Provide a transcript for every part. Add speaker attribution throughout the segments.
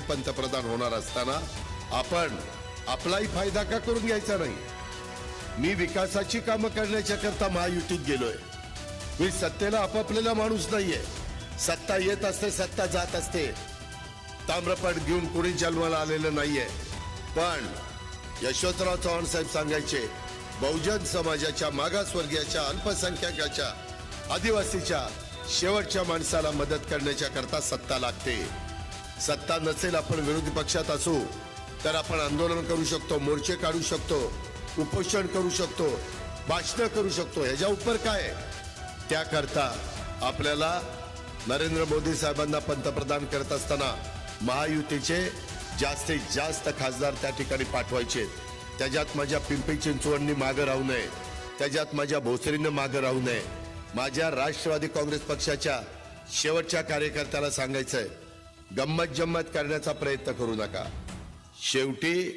Speaker 1: पंतप्रधान होणार असताना आपण आपलाही फायदा का करून घ्यायचा नाही? मी विकासाची कामं करण्याच्या करता महायुतीत गेलोय. मी सत्तेला आपापलेला माणूस नाहीये. सत्ता येत असते सत्ता जात असते. ताम्रपट घेऊन कोणी जन्माला आलेलं नाहीये. पण यशवंतराव चव्हाण साहेब सांगायचे बहुजन समाजाच्या मागासवर्गीयाच्या अल्पसंख्याकाच्या आदिवासीच्या शेवटच्या माणसाला मदत करण्याच्या करता सत्ता लागते. सत्ता नसेल आपण विरोधी पक्षात असू तर आपण आंदोलन करू शकतो मोर्चे काढू शकतो उपोषण करू शकतो भाषणं करू शकतो. ह्याच्या उपर काय? त्याकरता आपल्याला नरेंद्र मोदी साहेबांना पंतप्रधान करत असताना महायुतीचे जास्तीत जास्त खासदार त्या ठिकाणी पाठवायचे. त्याच्यात माझ्या पिंपरी चिंचवडनी मागं राहू नये. त्याच्यात माझ्या भोसरीनं मागं राहू नये. माझ्या राष्ट्रवादी काँग्रेस पक्षाच्या शेवटच्या कार्यकर्त्याला सांगायचंय गंमत जम्मत करण्याचा प्रयत्न करू नका. शेवटी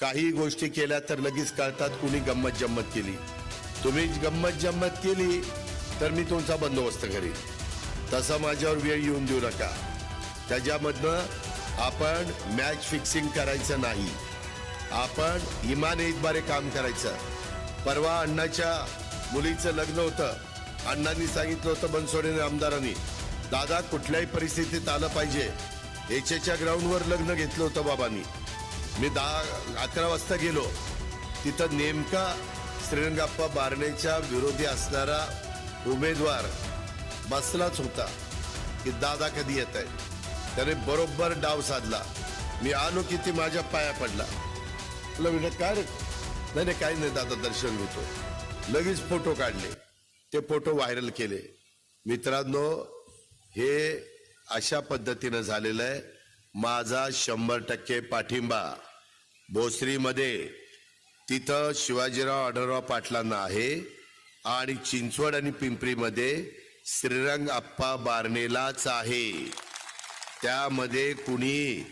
Speaker 1: काही गोष्टी केल्या तर लगेच कळतात कुणी गंमत जम्मत केली. तुम्ही गंमत जम्मत केली तर मी तुमचा बंदोबस्त करीन. तसा माझ्यावर वेळ येऊन देऊ नका. त्याच्यामधनं आपण मॅच फिक्सिंग करायचं नाही. आपण इमान एकबारे काम करायचं. परवा अण्णाच्या मुलीचं लग्न होतं. अण्णांनी सांगितलं होतं बनसोडे आमदारांनी. दादा कुठल्याही परिस्थितीत आलं पाहिजे. एचेच्या ग्राउंडवर लग्न घेतलं होतं बाबांनी. मी दहा अकरा वाजता गेलो. तिथं नेमका श्रीरंगाप्पा बारणेच्या विरोधी असणारा उमेदवार बसलाच होता की दादा कधी येत आहे त्याने बरोबर डाव साधला. मी आलो की ती माझ्या पाया पडला. तुला म्हणलं काय नाही नाही काही नाही दादा दर्शन घेतो. लगेच फोटो काढले. ते फोटो व्हायरल केले. मित्रांनो हे अशा पद्धतीनं झालेलं आहे. माझा शंभर टक्के पाठिंबा. भोसरीमध्ये तिथं शिवाजीराव आढळराव पाटलांना आहे आणि चिंचवड आणि पिंपरीमध्ये श्रीरंग आप्पा बारणेलाच आहे. त्यामध्ये कुणी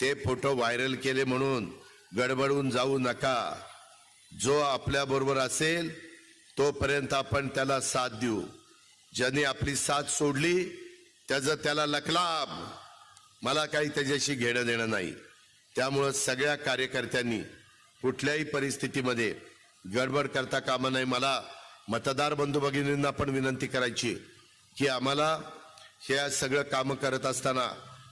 Speaker 1: ते फोटो व्हायरल केले म्हणून गडबडून जाऊ नका. जो आपल्याबरोबर असेल तोपर्यंत आपण त्याला साथ देऊ. ज्याने आपली साथ सोडली त्याचं त्याला लखलाभ मला काही त्याच्याशी घेणं देणं नाही. त्यामुळं सगळ्या कार्यकर्त्यांनी कुठल्याही परिस्थितीमध्ये गडबड करता कामा नाही मला मतदार बंधू भगिनींना पण विनंती करायची की आम्हाला हे सगळं कामं करत असताना